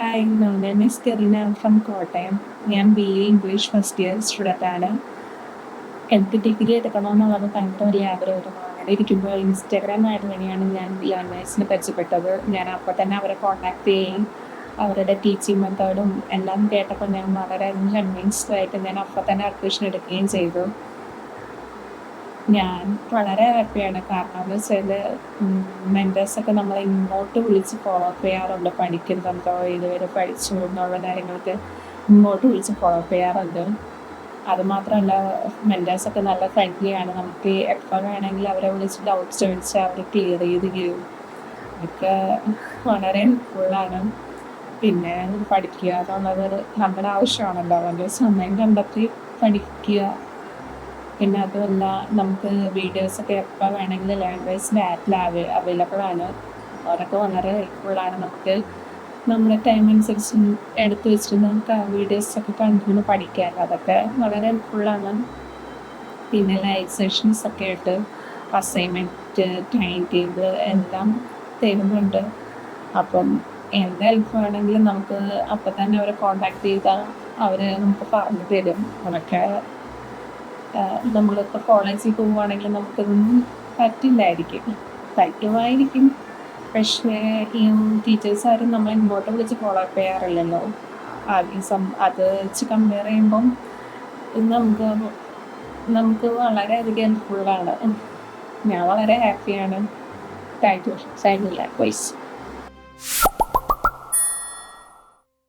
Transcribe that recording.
Hi my name is Karina from Kottayam ഞാൻ B A English first year student ആണ്. എനിക്ക് degree എടുക്കണമെന്നുള്ളത് ഭയങ്കര ഒരു ആഗ്രഹമായിരുന്നു. അങ്ങനെ ഇരിക്കുമ്പോൾ ഇൻസ്റ്റാഗ്രാം ആഡ് വഴിയാണ് ഞാൻ ലേണേഴ്സിനെ പരിചയപ്പെട്ടത്. ഞാൻ അപ്പോൾ തന്നെ അവരെ കോൺടാക്ട് ചെയ്യുകയും അവരുടെ ടീച്ചിങ് മെത്തേഡും എല്ലാം കേട്ടപ്പോൾ ഞാൻ വളരെ കൺവിൻസ്ഡ് ആയിട്ട് ഞാൻ അപ്പോൾ തന്നെ അഡ്മിഷൻ എടുക്കുകയും ചെയ്തു. ഞാൻ വളരെ ഹാപ്പിയാണ് കാരണം എന്ന് വെച്ചാൽ മെന്റേഴ്സൊക്കെ നമ്മളെ ഇങ്ങോട്ട് വിളിച്ച് ഫോളോ അപ്പ് ചെയ്യാറുണ്ട്. പഠിക്കുന്നുണ്ടോ ഇതുവരെ പഠിച്ചു എന്നുള്ള കാര്യങ്ങളൊക്കെ ഇങ്ങോട്ട് വിളിച്ച് ഫോളോ അപ്പ് ചെയ്യാറുണ്ട്. അതുമാത്രമല്ല മെന്റേഴ്സൊക്കെ നല്ല ഫ്രണ്ട്ലിയാണ് നമുക്ക് എപ്പോൾ വേണമെങ്കിലും അവരെ വിളിച്ച് ഡൗട്ട്സ് ചോദിച്ചാൽ അവർ ക്ലിയർ ചെയ്ത് തരും. അതൊക്കെ വളരെ ഹെൽപ്ഫുള്ളാണ് പിന്നെ പഠിക്കുക എന്നുള്ളത് നമ്മുടെ ആവശ്യമാണല്ലോ. അതുകൊണ്ട് സമയം കണ്ടെത്തി പഠിക്കുക പിന്നെ അതുമല്ല നമുക്ക് വീഡിയോസൊക്കെ എപ്പോൾ വേണമെങ്കിലും ലാംഗ്വേജിന്റെ ആപ്പിൽ അവൈ അവൈലബിൾ ആണ്. അതൊക്കെ വളരെ ഹെൽപ്ഫുള്ളാണ് നമുക്ക് നമ്മുടെ ടൈം അനുസരിച്ച് എടുത്ത് വെച്ചിട്ട് നമുക്ക് ആ വീഡിയോസൊക്കെ കണ്ടിരുന്ന് പഠിക്കാമല്ലോ അതൊക്കെ വളരെ ഹെൽപ്ഫുള്ളാണ് പിന്നെ ലൈവ് സെഷൻസ് ഒക്കെ ആയിട്ട് അസൈൻമെന്റ് ടൈം ടേബിൾ എല്ലാം തരുന്നുണ്ട്. അപ്പം എന്ത് ഹെൽപ്പ് വേണമെങ്കിലും നമുക്ക് അപ്പം തന്നെ അവരെ കോണ്ടാക്ട് ചെയ്താൽ അവർ നമുക്ക് പറഞ്ഞു തരും. അതൊക്കെ നമ്മളിപ്പോൾ കോളേജിൽ പോവുകയാണെങ്കിൽ നമുക്കതൊന്നും പറ്റില്ലായിരിക്കും. പറ്റുമായിരിക്കും പക്ഷേ ഈ ടീച്ചേഴ്സ് ആരും നമ്മളെ ഇങ്ങോട്ട് വിളിച്ച് ഫോളോ അപ്പ് ചെയ്യാറില്ലല്ലോ. ആദ്യം സം അത് വെച്ച് കമ്പയർ ചെയ്യുമ്പം നമുക്ക് നമുക്ക് വളരെയധികം ഹെൽപ്ഫുള്ളാണ് ഞാൻ വളരെ ഹാപ്പിയാണ് thank you. Thank you voice